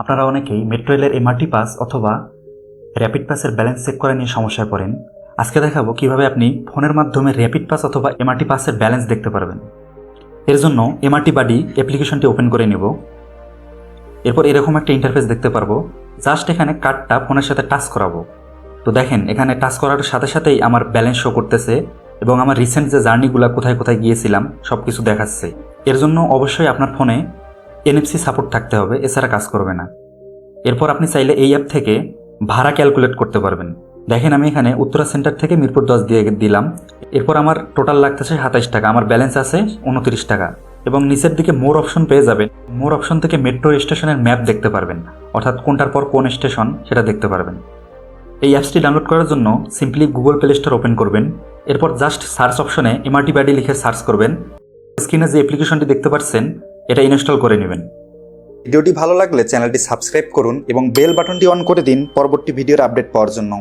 আপনারা অনেকেই মেট্রো রেলের এমআরটি পাস অথবা র্যাপিড পাসের ব্যালেন্স চেক করা নিয়ে সমস্যায় পড়েন। আজকে দেখাবো কীভাবে আপনি ফোনের মাধ্যমে র্যাপিড পাস অথবা এমআরটি পাসের ব্যালেন্স দেখতে পারবেন। এর জন্য এমআরটি বাডি অ্যাপ্লিকেশনটি ওপেন করে নেব। এরপর এরকম একটা ইন্টারফেস দেখতে পারব। জাস্ট এখানে কার্ডটা ফোনের সাথে টাচ করাবো। তো দেখেন, এখানে টাচ করার সাথে সাথেই আমার ব্যালেন্স শো করতেছে এবং আমার রিসেন্ট যে জার্নিগুলো কোথায় কোথায় গিয়েছিলাম সব কিছু দেখাচ্ছে। এর জন্য অবশ্যই আপনার ফোনে এনএফসি সাপোর্ট থাকতে হবে, এছাড়া কাজ করবে না। এরপর আপনি চাইলে এই অ্যাপ থেকে ভাড়া ক্যালকুলেট করতে পারবেন। দেখেন আমি এখানে উত্তরা সেন্টার থেকে মিরপুর দশ দিয়ে দিলাম। এরপর আমার টোটাল লাগতেছে সাতাইশ টাকা, আমার ব্যালেন্স আছে উনত্রিশ টাকা। এবং নিচের দিকে মোর অপশন পেয়ে যাবেন। মোর অপশন থেকে মেট্রো স্টেশনের ম্যাপ দেখতে পারবেন। অর্থাৎ কোনটার পর কোন স্টেশন সেটা দেখতে পারবেন। এই অ্যাপসটি ডাউনলোড করার জন্য simply Google Play Store open করবেন। এরপর জাস্ট সার্চ অপশনে এমআরটি ব্যাডি লিখে সার্চ করবেন। স্ক্রিনে যে অ্যাপ্লিকেশনটি দেখতে পাচ্ছেন এটা ইনস্টল করে নেবেন। ভিডিওটি ভালো লাগলে চ্যানেলটি সাবস্ক্রাইব করুন এবং বেল বাটনটি অন করে দিন পরবর্তী ভিডিওর আপডেট পাওয়ার জন্য।